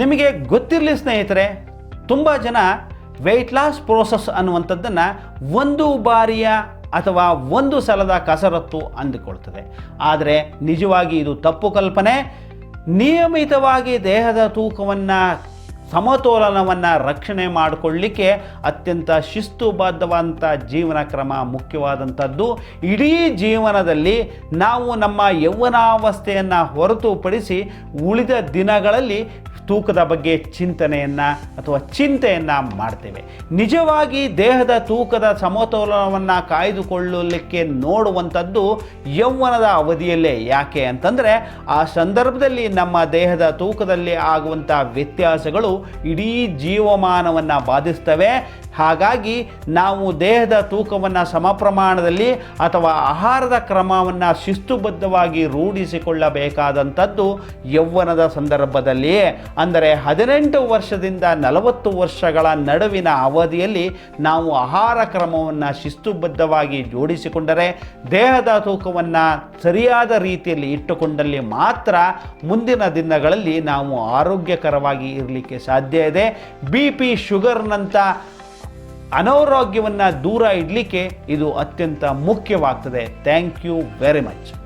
ನಿಮಗೆ ಗೊತ್ತಿರಲಿ ಸ್ನೇಹಿತರೆ, ತುಂಬ ಜನ ವೆಯ್ಟ್ ಲಾಸ್ ಪ್ರೋಸೆಸ್ ಅನ್ನುವಂಥದ್ದನ್ನು ಒಂದು ಬಾರಿಯ ಅಥವಾ ಒಂದು ಸಲದ ಕಸರತ್ತು ಅಂದುಕೊಳ್ತದೆ. ಆದರೆ ನಿಜವಾಗಿ ಇದು ತಪ್ಪು ಕಲ್ಪನೆ. ನಿಯಮಿತವಾಗಿ ದೇಹದ ತೂಕವನ್ನು, ಸಮತೋಲನವನ್ನು ರಕ್ಷಣೆ ಮಾಡಿಕೊಳ್ಳಿಕ್ಕೆ ಅತ್ಯಂತ ಶಿಸ್ತುಬದ್ಧವಾದಂಥ ಜೀವನ ಕ್ರಮ ಮುಖ್ಯವಾದಂಥದ್ದು. ಇಡೀ ಜೀವನದಲ್ಲಿ ನಾವು ನಮ್ಮ ಯೌವನಾವಸ್ಥೆಯನ್ನು ಹೊರತುಪಡಿಸಿ ಉಳಿದ ದಿನಗಳಲ್ಲಿ ತೂಕದ ಬಗ್ಗೆ ಚಿಂತನೆಯನ್ನು ಅಥವಾ ಚಿಂತೆಯನ್ನು ಮಾಡ್ತೇವೆ. ನಿಜವಾಗಿ ದೇಹದ ತೂಕದ ಸಮತೋಲನವನ್ನು ಕಾಯ್ದುಕೊಳ್ಳಲಿಕ್ಕೆ ನೋಡುವಂಥದ್ದು ಯೌವನದ ಅವಧಿಯಲ್ಲೇ. ಯಾಕೆ ಅಂತಂದರೆ ಆ ಸಂದರ್ಭದಲ್ಲಿ ನಮ್ಮ ದೇಹದ ತೂಕದಲ್ಲಿ ಆಗುವಂಥ ವ್ಯತ್ಯಾಸಗಳು ಇಡೀ ಜೀವಮಾನವನ್ನು ಬಾಧಿಸ್ತವೆ. ಹಾಗಾಗಿ ನಾವು ದೇಹದ ತೂಕವನ್ನು ಸಮ ಪ್ರಮಾಣದಲ್ಲಿ ಅಥವಾ ಆಹಾರದ ಕ್ರಮವನ್ನು ಶಿಸ್ತುಬದ್ಧವಾಗಿ ರೂಢಿಸಿಕೊಳ್ಳಬೇಕಾದಂಥದ್ದು ಯೌವನದ ಸಂದರ್ಭದಲ್ಲಿಯೇ. ಅಂದರೆ ಹದಿನೆಂಟು ವರ್ಷದಿಂದ ನಲವತ್ತು ವರ್ಷಗಳ ನಡುವಿನ ಅವಧಿಯಲ್ಲಿ ನಾವು ಆಹಾರ ಕ್ರಮವನ್ನು ಶಿಸ್ತುಬದ್ಧವಾಗಿ ಜೋಡಿಸಿಕೊಂಡರೆ ದೇಹದ ತೂಕವನ್ನು ಸರಿಯಾದ ರೀತಿಯಲ್ಲಿ ಇಟ್ಟುಕೊಂಡಲ್ಲಿ ಮಾತ್ರ ಮುಂದಿನ ದಿನಗಳಲ್ಲಿ ನಾವು ಆರೋಗ್ಯಕರವಾಗಿ ಇರಲಿಕ್ಕೆ ಸಾಧ್ಯ ಇದೆ. ಬಿ ಪಿ ಶುಗರ್ನಂಥ ಅನಾರೋಗ್ಯವನ್ನು ದೂರ ಇಡಲಿಕ್ಕೆ ಇದು ಅತ್ಯಂತ ಮುಖ್ಯವಾಗ್ತದೆ. Thank you very much.